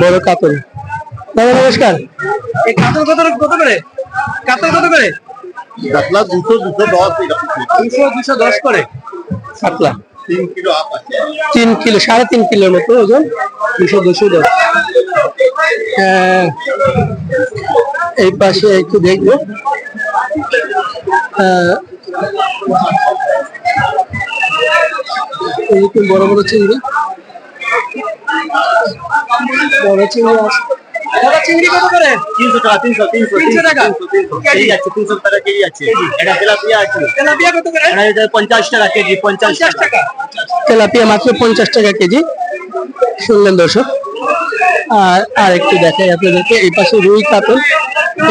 বড় কাতল। দাদা নমস্কার। এই কাতল কত কত করে? কাতল কত করে? কাতলা দুশো দুশো দশ দুশো দুশো দশ করে। কাতলা। তিন কিলো আপ আছে। তিন কিলো সাড়ে তিন কিলোর মতো ওজন। দুশো দুশো দশ। হ্যাঁ, এই পাশে একটু দেখব। হ্যাঁ, এরকম বড় বড় চিংড়ি। বড় চিংড়ি আছে দাদা চিংড়ি কত করে? তিনশো টাকা তিনশো তিনশো তিনশো টাকা? কেজি? আছে তিনশো টাকা কেজি আছে। এটা তেলাপিয়া আছে। তেলাপিয়া কত করে? এটা এটা পঞ্চাশ টাকা কেজি পঞ্চাশ টাকা। তেলাপিয়া মাত্র পঞ্চাশ টাকা কেজি। শুনলেন দর্শক? আর আর একটু দেখাই আপনাদেরকে এই পাশে রুই কাতল।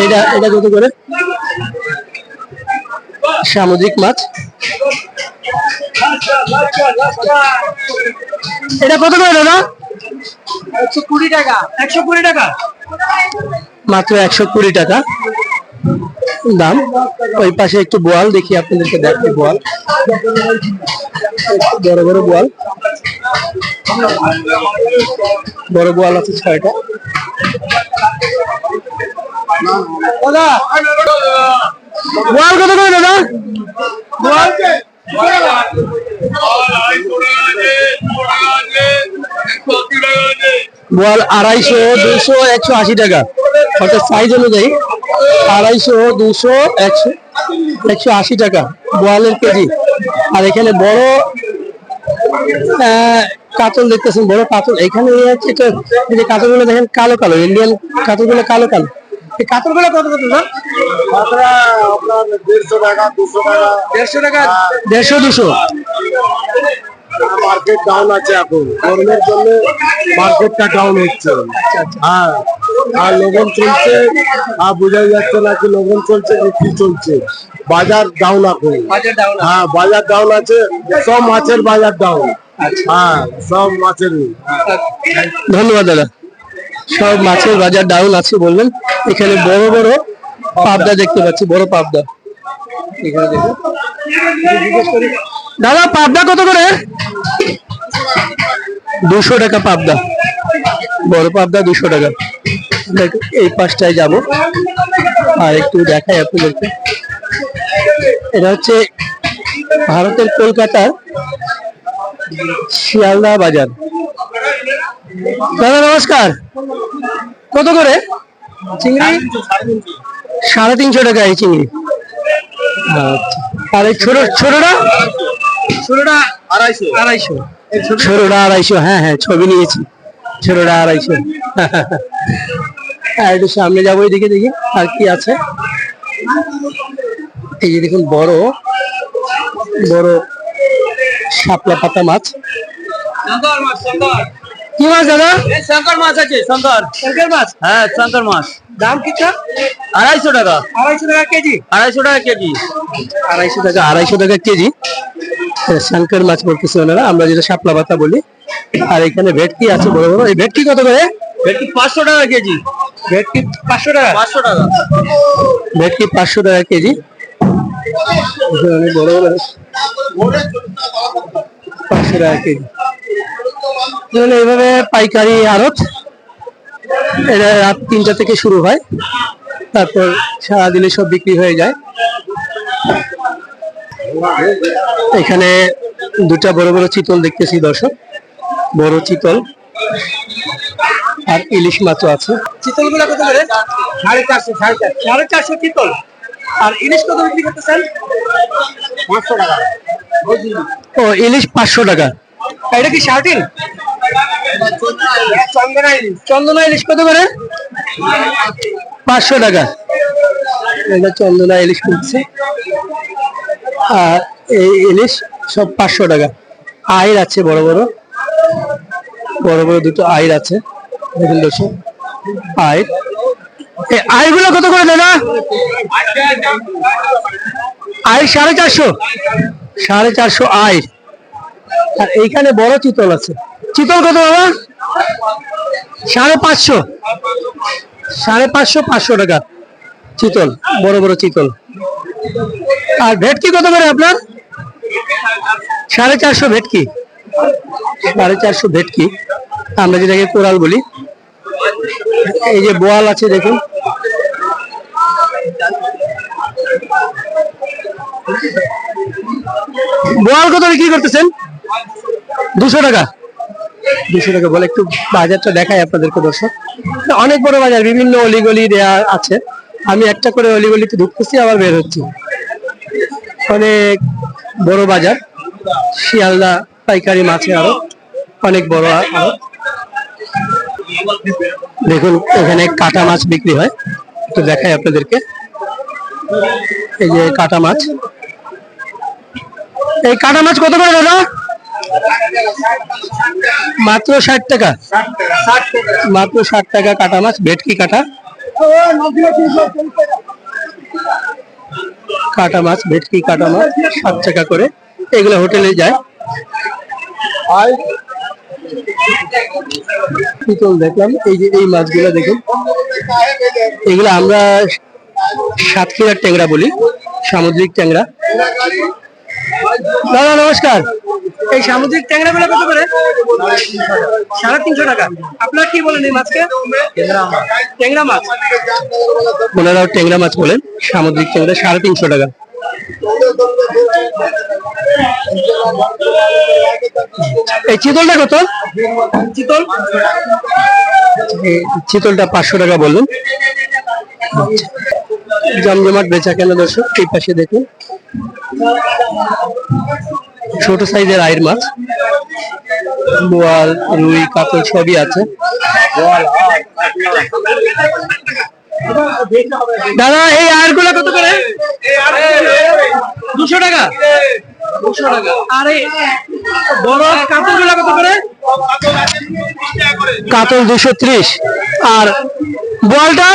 এটা এটা কত করে? সামুদ্রিক মাছ। এটা কত করে দাদা? একশো কুড়ি টাকা। একশো কুড়ি টাকা? মাত্র একশো কুড়ি টাকা। দাম। ওই পাশে একটু বোয়াল দেখি আপনাদেরকে দেখি বোয়াল। বড় বড় বোয়াল। বড় বোয়াল আছে ছয়টা। দাদা বোয়াল কত করে দাদা? বোয়াল বোয়াল আড়াইশো দুশো একশো আশি টাকা। অর্থাৎ সাইজ অনুযায়ী আড়াইশো দুশো একশো একশো আশি টাকা বোয়ালের কেজি। আর এখানে বড় কাতল দেখতেছেন বড় কাতল। এখানে হচ্ছে এই যে কাতলগুলো দেখেন কালো কালো ইন্ডিয়ান কাতলগুলো কালো কালো। এই কাতলগুলো কত কত না দেড়শো টাকা দুশো টাকা। দেড়শো টাকা দেড়শো দুশো। মার্কেট ডাউন আছে এখন। গরমের জন্য মার্কেটটা ডাউন হচ্ছে। হ্যাঁ আর লবণ চলছে আর বোঝা যাচ্ছে না কি লবণ চলছে কি কি চলছে। বাজার ডাউন এখন। হ্যাঁ বাজার ডাউন আছে সব মাছের বাজার ডাউন হ্যাঁ সব মাছের। ধন্যবাদ দাদা। সব মাছের বাজার ডাউন আছে বললেন। এখানে বড় বড় পাবদা দেখতে পাচ্ছি বড় পাবদা। এখানে দেখুন। জিজ্ঞেস করি, দাদা, পাবদা কত করে? দুশো টাকা পাবদা। বড় পাবদা দুশো টাকা। এই পাশটায় যাব। আর একটু দেখাই আপনাদেরকে। এটা হচ্ছে ভারতের কলকাতার শিয়ালদা বাজার। দাদা, নমস্কার। কত করে? চিংড়ি? সাড়ে তিনশো টাকা এই চিংড়ি। আচ্ছা। আর এই ছোট, ছোটটা? ছোটটা আড়াইশো। আড়াইশো। ছোটটা আড়াইশো হ্যাঁ হ্যাঁ ছবি নিয়েছি। ষোলোটা আড়াইশো। হ্যাঁ একটু সামনে যাব এদিকে দেখি আর কি আছে? এই যে দেখুন বড় বড় শাপলা পাতা মাছ। কি মাছ দাদা? শঙ্কর মাছ আছে শঙ্কর। শঙ্কর মাছ? হ্যাঁ শঙ্কর মাছ। দাম কি আড়াইশো টাকা। আড়াইশো টাকা কেজি। আড়াইশো টাকা কেজি। আড়াইশো টাকা আড়াইশো টাকা কেজি। শঙ্কর মাছ বলতেছে ওনারা আমরা যেটা শাপলা পাতা বলি। আর এখানে ভেটকি আছে বড় বড়। এই ভেটকি কত করে? ভেটকি পাঁচশো টাকা কেজি। ভেটকি পাঁচশো টাকা? পাঁচশো টাকা। ভেটকি পাঁচশো টাকা কেজি। অনেক বড় বড়। পাঁচশো টাকা কেজি। তাহলে এইভাবে পাইকারি আড়ত এটা রাত তিনটা থেকে শুরু হয় তারপর সারাদিনে সব বিক্রি হয়ে যায়। এখানে দুটা বড় বড় চিতল দেখতেছি দর্শক বড় চিতল আর ইলিশ মাছও আছে। চিতলগুলা কত করে? সাড়ে চারশো সাড়ে চারশো। সাড়ে চারশো চিতল। আর ইলিশ কত বিক্রি করতেছেন? পাঁচশো টাকা। ও ইলিশ পাঁচশো টাকা। এটা কি শার্টিন চন্দনা ইলিশ কত করে? পাঁচশো টাকা। এটা চন্দনা ইলিশ কিনছে। আর এই ইলিশ সব পাঁচশো টাকা। আইর আছে বড় বড়। বড় বড় দুটো আইর আছে। দেখুন দর্শক, আইর। এই আইরগুলো কত করে দাদা? আইর সাড়ে চারশো। সাড়ে চারশো আইর। আর এইখানে বড় চিতল আছে। চিতল কত বাবা? সাড়ে পাঁচশো। সাড়ে পাঁচশো পাঁচশো টাকা। চিতল, বড় বড় চিতল। আর ভেটকি কত করে আপনার? সাড়ে চারশো ভেটকি। সাড়ে চারশো ভেটকি। আমরা যেটাকে কোরাল বলি। এই যে বোয়াল আছে, দেখুন। বোয়াল কত বিক্রি করতেছেন? দুশো টাকা। দুশো টাকা বলে একটু বাজারটা দেখাই আপনাদেরকে, দর্শক। অনেক বড় বাজার, বিভিন্ন অলিগলি দেয়া আছে। আমি একটা করে অলিগলিতে ঢুকতেছি, আবার বের হচ্ছি। অনেক বড় বাজার, শিয়ালদা পাইকারি মাছে আরও অনেক বড় আরও। দেখুন, এখানে কাটা মাছ বিক্রি হয়। একটু দেখাই আপনাদেরকে। এই যে কাটা মাছ। এই কাটা মাছ কত করে দাদা? মাত্র ষাট টাকা? মাত্র ষাট টাকা কাটা মাছ, ভেটকি কাটা। কাটা মাছ, ভেটকি কাটা মাছ ষাট টাকা করে। এগুলো হোটেলে যায়। পিতল দেখলাম? এই যে এই মাছগুলো দেখুন। এগুলো আমরা সাতক্ষীরার ট্যাংরা বলি, সামুদ্রিক ট্যাংরা। দাদা, নমস্কার। এই সামুদ্রিক ট্যাংরা মেলা কত করে? সাড়ে তিনশো টাকা। আপনার কি বলেন এই মাছকে? ট্যাংরা মাছ। ওনারাও ট্যাংরা মাছ বলেন সামুদ্রিক ট্যাংরা সাড়ে তিনশো টাকা। এই চিতলটা কত? চিতল? এই চিতলটা পাঁচশো টাকা বললেন জমজমাট বেচা কেন দর্শক এই পাশে দেখুন। ছোট সাইজের আয়ের মাছ। বোয়াল, রুই, কাতল সবই আছে। দাদা, এই আয়েরগুলা কত করে? দুশো টাকা। দুশো টাকা। কাতল দুশো ত্রিশ। আর বোয়ালটা?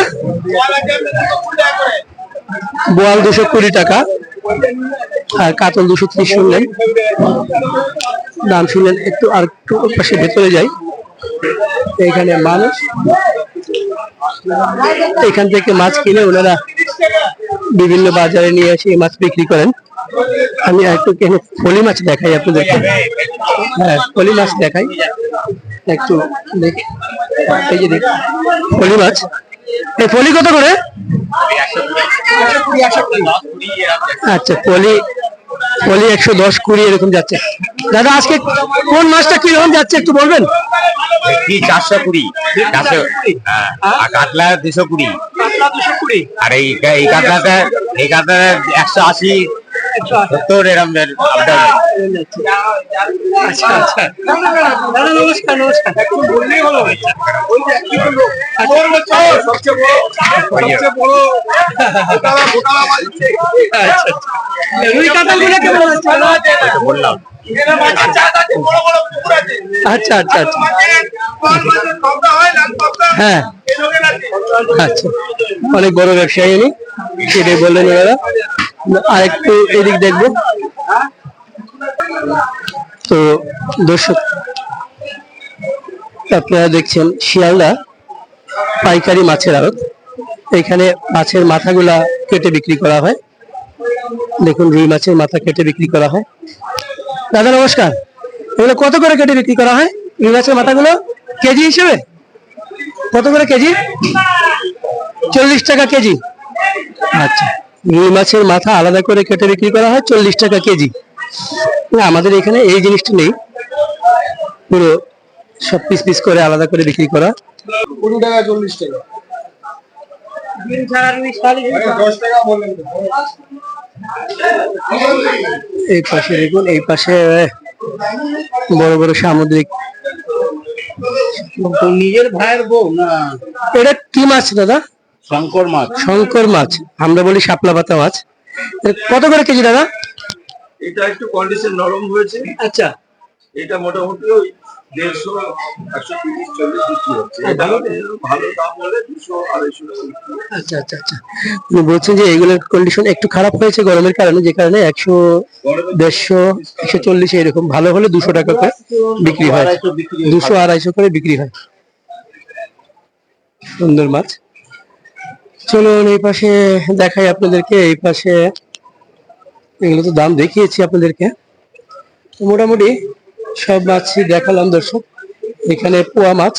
বোয়াল দুশো কুড়ি টাকা। আর কাতল দুশো ত্রিশ শুনলেন। দাম শুনলেন একটু আর একটু পাশে ভেতরে যাই। এখানে মানুষ। এখান থেকে মাছ কিনে ওনারা বিভিন্ন বাজারে নিয়ে এসে মাছ বিক্রি করেন। আমি একটু কেন ফলি মাছ দেখাই আপনাদেরকে। হ্যাঁ ফলি মাছ দেখাই। একটু দেখি। এই যে দেখি ফলি মাছ। এই পলি কত করে? আচ্ছা পলি পলি একশো দশ কুড়ি এরকম যাচ্ছে। দাদা আজকে কোন মাছটা কীরকম যাচ্ছে একটু বলবেন? কি চারশো কুড়ি? চারশো হ্যাঁ, আর কাতলা দুশো কুড়ি? আর এই এই কাতলাটা এই কাতলাটা একশো আশি সত্তর আচ্ছা আচ্ছা দাদা নমস্কার নমস্কার আচ্ছা, রুই কাতলগুলো কেমন আছে বললাম। আচ্ছা আচ্ছা আচ্ছা। হ্যাঁ আচ্ছা। অনেক বড় ব্যবসায়ী উনি। সেটাই বললেন ওনারা। আর একটু এদিক দেখব। তো দর্শক আপনারা দেখছেন শিয়ালদা পাইকারি মাছের আড়ত। এখানে মাছের মাথাগুলা কেটে বিক্রি করা হয়। দেখুন রুই মাছের মাথা কেটে বিক্রি করা হয়। দাদা নমস্কার। এগুলো কত করে কেটে বিক্রি করা হয়? রুই মাছের মাথাগুলো? কেজি হিসেবে? কত করে কেজি? চল্লিশ টাকা কেজি। আচ্ছা রুই মাছের মাথা আলাদা করে কেটে বিক্রি করা হয় চল্লিশ টাকা কেজি। না, আমাদের এখানে এই জিনিসটা নেই। পুরো সব পিস পিস করে আলাদা করে বিক্রি করা। কুড়ি টাকা চল্লিশ টাকা। দশ টাকা বললেন তো। এই পাশে দেখুন এই পাশে বড় বড় সামুদ্রিক নিজের ভাইয়ের বউ না? এটা কি মাছ দাদা? শঙ্কর মাছ। শঙ্কর মাছ আমরা বলি শাপলা পাতা মাছ। এটা কত করে কেজি দাদা? এটা একটু কন্ডিশন নরম হয়েছে। আচ্ছা। এটা মোটামুটি ওই দেড়শো একশো তিরিশ চল্লিশ বিক্রি হচ্ছে। ভালো দাম হলে দুশো আড়াইশো। আচ্ছা আচ্ছা আচ্ছা। বলছেন যে এগুলোর কন্ডিশন একটু খারাপ হয়েছে গরমের কারণে যে কারণে একশো দেড়শো একশো চল্লিশ এরকম ভালো হলে দুশো টাকা করে বিক্রি হয়। দুশো আড়াইশো করে বিক্রি হয়। সুন্দর মাছ। চলুন এই পাশে দেখাই আপনাদেরকে এই পাশে এগুলো তো দাম দেখিয়েছি আপনাদেরকে। মোটামুটি সব মাছই দেখালাম দর্শক। এখানে পোয়া মাছ।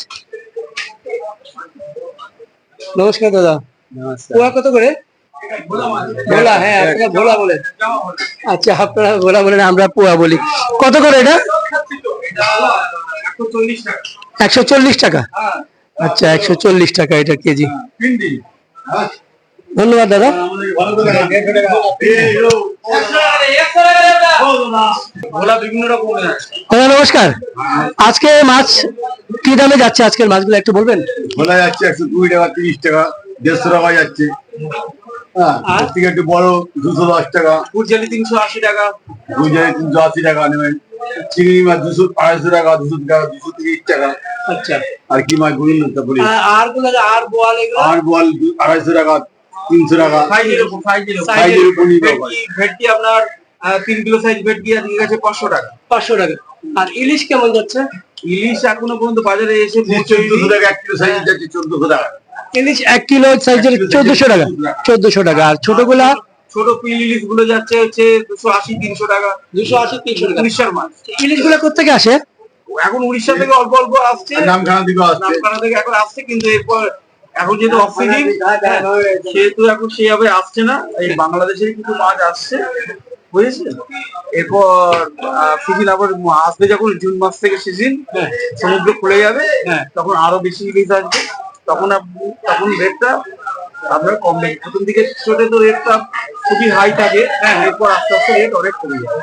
নমস্কার দাদা। পোয়া কত করে? ভোলা হ্যাঁ আপনারা ভোলা বলে আচ্ছা আপনারা ভোলা বলেন আমরা পোয়া বলি। কত করে এটা? একশো চল্লিশ টাকা। আচ্ছা একশো চল্লিশ টাকা এটা কেজি। ধন্যবাদ দাদা। দাদা নমস্কার। আজকে মাছ কি দামে যাচ্ছে? আজকের মাছগুলো একটু বলবেন? ভোলা যাচ্ছে একশো কুড়ি টাকা তিরিশ টাকা দেড়শো টাকা যাচ্ছে। হ্যাঁ একটু বড় দুশো দশ টাকা। তিনশো আশি টাকা। তিনশো আশি টাকা নেবেন। চিংড়ি মাছ দুশো আড়াইশো টাকা দুশো টাকা দুশো তিরিশ টাকা। আচ্ছা। আর কি মাছ বলুন আর আর বোয়াল আর বল আড়াইশো টাকা তিনশো টাকা। সাইজের উপর সাইজের উপর। সাইজের উপর নির্ভর করে। ভেটকি ভেটকি আপনার তিন কিলো সাইজ ভেটকি আজকে গেছে পাঁচশো টাকা। পাঁচশো টাকা। আর ইলিশ কেমন যাচ্ছে? ইলিশ এখনও পর্যন্ত বাজারে এসে চোদ্দশো টাকা এক কিলো সাইজ যাচ্ছে চোদ্দশো টাকা। ইলিশ এক কিলো সাইজের চোদ্দশো টাকা। চোদ্দশো টাকা। আর ছোটগুলা ছোট পিল ইলিশগুলো যাচ্ছে হচ্ছে দুশো আশি তিনশো টাকা। দুশো আশি তিনশো টাকা। উড়িষ্যার মাছ। ইলিশগুলা কোথেকে আসে? এখন উড়িষ্যা থেকে অল্প অল্প আসছে। নামখানা দিকে আসছে। নামখানা থেকে এখন আসছে কিন্তু এরপর এখন যেহেতু অফ সিজন সেহেতু এখন সেইভাবে আসছে না এই বাংলাদেশের কিছু মাছ আসছে বুঝেছেন? এরপর সিজন আবার আসবে যখন জুন মাস থেকে সিজন সমুদ্র খুলে যাবে তখন আরও বেশি ইলিশ আসবে তখন আপনি তখন রেটটা আপনার কমবে প্রথম দিকে ছোটে তো রেটটা খুবই হাই থাকে এরপর আস্তে আস্তে রেট অনেক কমে যাবে